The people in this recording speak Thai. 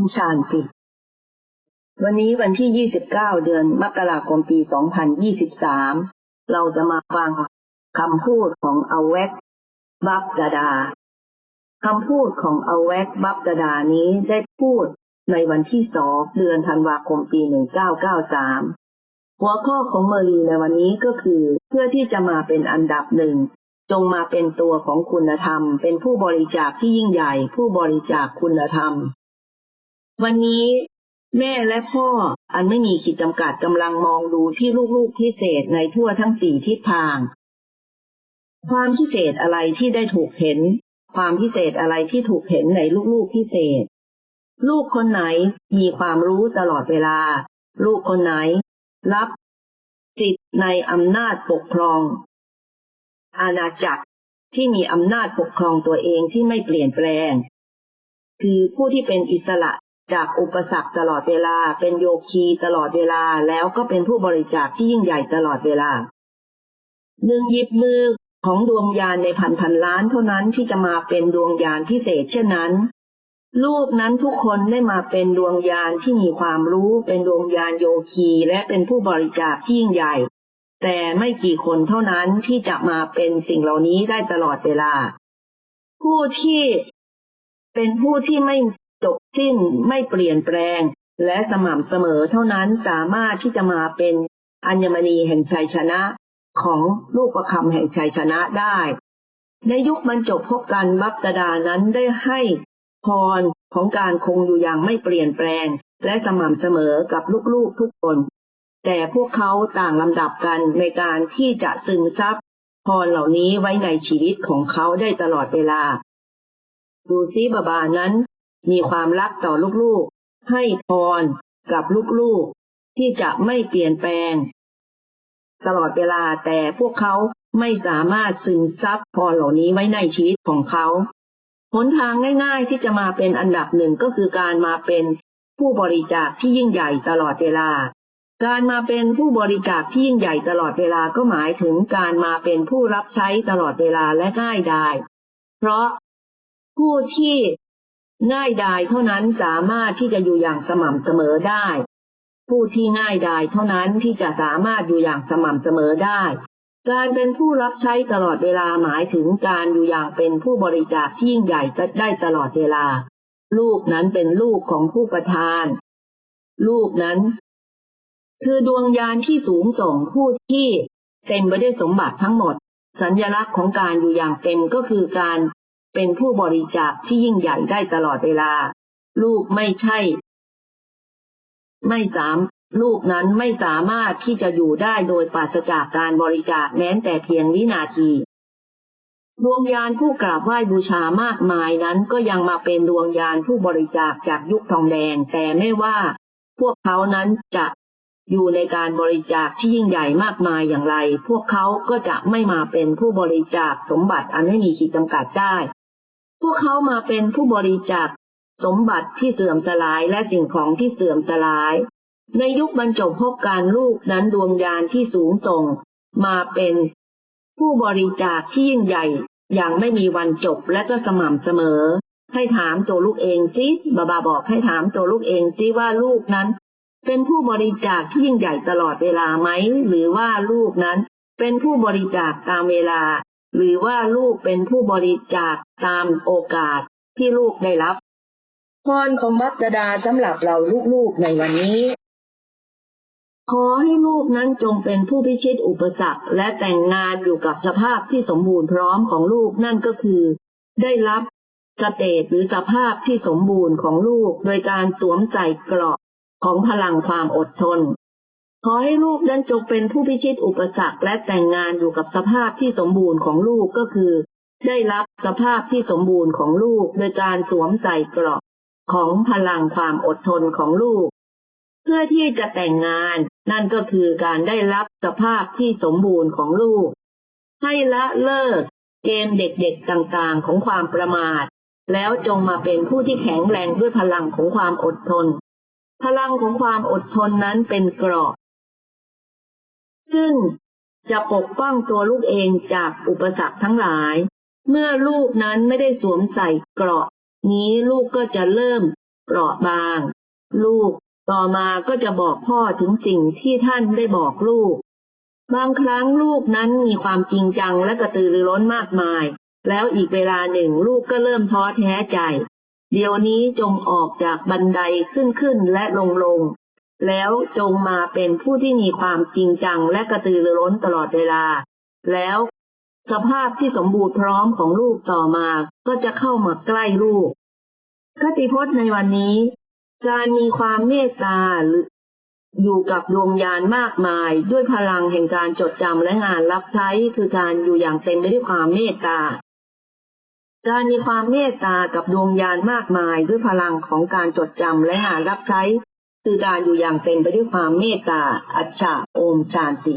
มชานติ วันนี้วันที่ 29 เดือนมกราคมปี 2023 เราจะมาฟังคำพูดของอเวกบับดาดาคำพูดของอเวกบับดาดานี้ได้พูดในวันที่สองเดือนธันวาคมปี 1993 หัวข้อของเมอรีในวันนี้ก็คือเพื่อที่จะมาเป็นอันดับหนึ่งจงมาเป็นตัวของคุณธรรม เป็นผู้บริจาคที่ยิ่งใหญ่ ผู้บริจาคคุณธรรม วันนี้แม่และพ่ออันไม่มีขีดจำกัดกำลังมองดูที่ลูกๆพิเศษในทั่วทั้งสี่ทิศทาง ความพิเศษอะไรที่ได้ถูกเห็น ความพิเศษอะไรที่ถูกเห็นในลูกๆพิเศษ ลูกคนไหนมีความรู้ตลอดเวลา ลูกคนไหน รับสิทธิ์ในอำนาจปกครอง อาณาจักรที่มีอำนาจปกครองตัวเองที่ไม่เปลี่ยนแปลง คือผู้ที่เป็นอิสระ จากอุปสรรคตลอดเวลา เป็นโยคีตลอดเวลา แล้วก็เป็นผู้บริจาคที่ยิ่งใหญ่ตลอดเวลาหนึ่งหยิบมือของดวงยานในพันพันล้านเท่านั้นที่จะมาเป็นดวงยานพิเศษเช่นนั้น ลูกนั้นทุกคนได้มาเป็นดวงยานที่มีความรู้เป็นดวงยานโยคีและเป็นผู้บริจาคที่ยิ่งใหญ่ แต่ไม่กี่คนเท่านั้นที่จะมาเป็นสิ่งเหล่านี้ได้ตลอดเวลา ผู้ที่เป็นผู้ที่ไม่ จบสิ้นไม่เปลี่ยนแปลง และสม่ำเสมอเท่านั้นสามารถที่จะมาเป็นอัญมณีแห่งชัยชนะของลูกประคำแห่งชัยชนะได้ ในยุคบรรจบพบกันบัพตดานั้นได้ให้พรของการคงอยู่อย่างไม่เปลี่ยนแปลง และสม่ำเสมอกับลูกๆทุกคน แต่พวกเขาต่างลำดับกันในการที่จะซึมซับพรเหล่านี้ไว้ในชีวิตของเขาได้ตลอดเวลา ดูซีบาบานั้น มีความรักต่อลูกๆ ให้พรกับลูกๆ ที่จะไม่เปลี่ยนแปลง ตลอดเวลาแต่พวกเขาไม่สามารถซึมซับพรเหล่านี้ไว้ในชีวิตของเขาหนทางง่าย ๆ ที่จะมาเป็นอันดับหนึ่งก็คือการมาเป็นผู้บริจาคที่ยิ่งใหญ่ตลอดเวลา การมาเป็นผู้บริจาคที่ยิ่งใหญ่ตลอดเวลาก็หมายถึงการมาเป็นผู้รับใช้ตลอดเวลาและง่ายดาย เพราะผู้ที่ ง่ายดายเท่านั้นสามารถที่จะอยู่อย่างสม่ำเสมอได้ ผู้ที่ง่ายดายเท่านั้นที่จะสามารถอยู่อย่างสม่ำเสมอได้ การเป็นผู้รับใช้ตลอดเวลาหมายถึงการอยู่อย่างเป็นผู้บริจาคที่ยิ่งใหญ่ได้ตลอดเวลา ลูกนั้นเป็นลูกของผู้ประทาน ลูกนั้น คือดวงยานที่สูงส่งผู้ที่เต็มไปด้วยสมบัติทั้งหมด สัญญลักษณ์ของการอยู่อย่างเต็มก็คือการ เป็นผู้บริจาคที่ยิ่งใหญ่ได้ตลอดเวลา ลูกไม่ใช่ ไม่สามลูกนั้นไม่สามารถที่จะอยู่ได้โดยปราศจากการบริจาคแม้แต่เพียงวินาที ดวงยานผู้กราบไหว้บูชามากมายนั้นก็ยังมาเป็นดวงยานผู้บริจาคจากยุคทองแดง แต่ไม่ว่า พวกเขานั้นจะอยู่ในการบริจาคที่ยิ่งใหญ่มากมายอย่างไร พวกเขาก็จะไม่มาเป็นผู้บริจาคสมบัติอันไม่มีขีดจำกัดได้ วกเขามาเป็นผู้บริจาคสมบัติที่เสื่อมสลายและสิ่งของที่เสื่อมสลาย ในยุคบรรจบพบการลูกนั้นดวงยานที่สูงส่ง มาเป็นผู้บริจาคที่ยิ่งใหญ่ อย่างไม่มีวันจบและก็สม่ำเสมอ ให้ถามตัวลูกเองซิบาบาบอกให้ถามตัวลูกเองซิว่าลูกนั้น เป็นผู้บริจาคที่ยิ่งใหญ่ตลอดเวลาไหม หรือว่าลูกนั้น เป็นผู้บริจาคตามเวลา หรือว่าลูกเป็นผู้บริจาคตามโอกาสที่ลูกได้รับพรของบัพดาสำหรับเราลูกๆในวันนี้ ขอให้ลูกนั้นจงเป็นผู้พิชิตอุปสรรคและแต่งงานอยู่กับสภาพที่สมบูรณ์พร้อมของลูกนั่นก็คือ ได้รับสเตตหรือสภาพที่สมบูรณ์ของลูกโดยการสวมใส่เกราะของพลังความอดทน ขอให้ลูกนั้นจงเป็นผู้พิชิตอุปสรรคและแต่งงานอยู่กับสภาพที่สมบูรณ์ของลูกก็คือ ได้รับสภาพที่สมบูรณ์ของลูกโดยการสวมใส่เกราะของพลังความอดทนของลูก เพื่อที่จะแต่งงานนั่นก็คือการได้รับสภาพที่สมบูรณ์ของลูก ให้ละเลิกเกมเด็กๆต่างๆของความประมาท แล้วจงมาเป็นผู้ที่แข็งแรงด้วยพลังของความอดทน พลังของความอดทนนั้นเป็นเกราะ ซึ่งจะปกป้องตัวลูกเองจากอุปสรรคทั้งหลาย เมื่อลูกนั้นไม่ได้สวมใส่เกราะ นี้ลูกก็จะเริ่มเปราะบาง ลูกต่อมาก็จะบอกพ่อถึงสิ่งที่ท่านได้บอกลูก บางครั้งลูกนั้นมีความจริงจังและกระตือรือร้นมากมาย แล้วอีกเวลาหนึ่งลูกก็เริ่มท้อแท้ใจ เดี๋ยวนี้จงออกจากบันไดขึ้นขึ้นและลงลง แล้วจงมาเป็นผู้ที่มีความจริงจังและกระตือรือร้นตลอดเวลา แล้วสภาพที่สมบูรณ์พร้อมของลูกต่อมาก็จะเข้ามาใกล้ลูกคติพจน์ในวันนี้ การมีความเมตตาหรืออยู่กับดวงยานมากมาย ด้วยพลังแห่งการจดจำและงานรับใช้คือการอยู่อย่างเต็มไปด้วยความเมตตา การมีความเมตตากับดวงยานมากมาย ด้วยพลังของการจดจำและงานรับใช้ คือการอยู่อย่างเต็มไปด้วยความเมตตา อัจฉาโอมชานติ